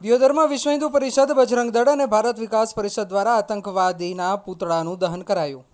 દિયોદરમાં વિશ્વ હિન્દુ પરિષદ બજરંગ દળ અને ભારત વિકાસ પરિષદ દ્વારા આતંકવાદીના પૂતળાનું દહન કરાયું.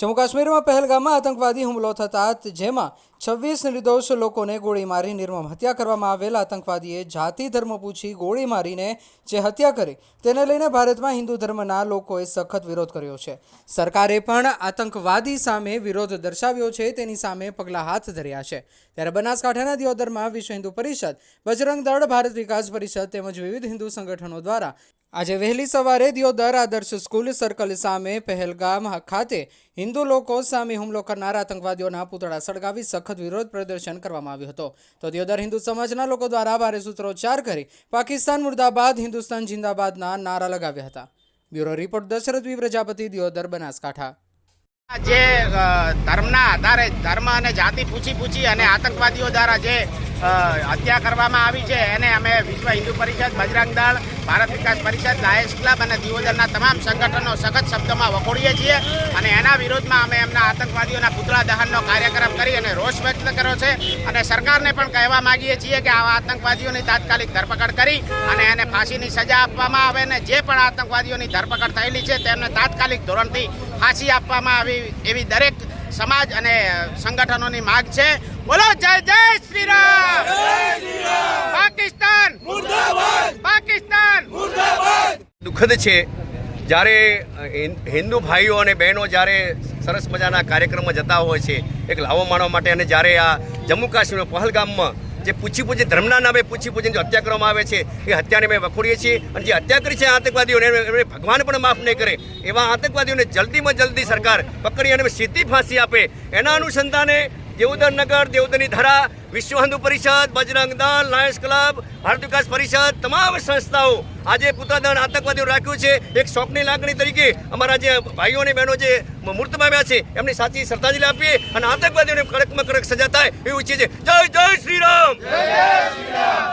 જમ્મુ કાશ્મીરમાં પહેલગામમાં આતંકવાદી હુમલો થતા જેમાં છવ્વીસ નિર્દોષ લોકોને ગોળી મારી નિર્મમ હત્યા કરવામાં આવેલ. આતંકવાદીએ જાતિ ધર્મ પૂછી ગોળી મારીને જે હત્યા કરી તેને લઈને ભારતમાં હિન્દુ ધર્મના લોકોએ સખત વિરોધ કર્યો છે. સરકારે પણ આતંકવાદી સામે વિરોધ દર્શાવ્યો છે, તેની સામે પગલાં હાથ ધર્યા છે. ત્યારે બનાસકાંઠાના દિયોદરમાં વિશ્વ હિન્દુ પરિષદ, બજરંગ દળ, ભારત વિકાસ પરિષદ તેમજ વિવિધ હિન્દુ સંગઠનો દ્વારા આજે વહેલી સવારે દિયોદર આદર્શ સ્કૂલ સર્કલ સામે પહેલગામ ખાતે હિન્દુ લોકો સામે હુમલો કરનાર આતંકવાદીઓના પૂતળા સળગાવી સખત વિરોધ પ્રદર્શન કરવામાં આવ્યો હતો. તો દિયોદર હિન્દુ સમાજના લોકો દ્વારા ભારે સૂત્રોચ્ચાર કરી પાકિસ્તાન મુર્દાબાદ, હિન્દુસ્તાન જિંદાબાદના નારા લગાવ્યા હતા. Bureau report Dashrath Prajapati, Deodar Banaskantha. જે ધર્મના આધારે ધર્મ અને જાતિ પૂછી પૂછી અને આતંકવાદીઓ દ્વારા જે હત્યા કરવામાં આવી છે. એને અમે વિશ્વ હિન્દુ પરિષદ, બજરંગ દળ, ભારત વિકાસ પરિષદ, લાયન્સ ક્લબ અને દિયોદરના તમામ સંગઠનો સખત શબ્દોમાં વખોડીએ છીએ અને એના વિરોધમાં અમે એમના આતંકવાદીઓના પુતળા દહનનો કાર્યક્રમ કરી અને રોષ વ્યક્ત કર્યો છે. અને સરકારને પણ કહેવા માંગીએ છીએ કે આવા આતંકવાદીઓની તાત્કાલિક ધરપકડ કરી અને એને ફાંસીની સજા આપવામાં આવે અને જે પણ આતંકવાદીઓની ધરપકડ થયેલી છે તેમને તાત્કાલિક ધોરણથી ફાંસી આપવામાં આવી એવી દરેક સમાજ અને સંગઠનોની માગ છે. બોલો જય જય શ્રી રામ પાકિસ્તાન. પાકિસ્તાન. દુઃખદ છે જ્યારે હિન્દુ ભાઈઓ અને બહેનો જ્યારે સરસ મજાના કાર્યક્રમમાં જતા હોય છે એક લાવો માણવા માટે અને જ્યારે આ જમ્મુ કાશ્મીર પહલગામમાં જે પૂછી પૂછી ધર્મના નામે પૂછી પૂછીને જે હત્યા કરવામાં આવે છે એ હત્યાને અમે વખોડીએ છીએ અને જે હત્યા કરી છે આતંકવાદીઓને એમને ભગવાન પણ માફ નહીં કરે એવા આતંકવાદીઓને જલ્દીમાં જલ્દી સરકાર પકડી અને સીધી ફાંસી આપે. એના અનુસંધાને દેવદર નગર દેવદરની ધરા વિશ્વ હિન્દુ પરિષદ, બજરંગ દળ, લાયન્સ ક્લબ, ભારત વિકાસ પરિષદ, તમામ સંસ્થાઓ આજે પુત્રદળ આતંકવાદીઓ રાખ્યું છે. એક શોકની લાગણી તરીકે અમારા જે ભાઈઓ અને બહેનો જે મૃત પામ્યા છે, એમની સાચી શ્રદ્ધાંજલિ આપીએ અને આતંકવાદીઓને કડકમાં કડક સજા થાય એવું ઈચ્છીએ છીએ. જય જય શ્રી રામ! પાકિસ્તાન પાકિસ્તાન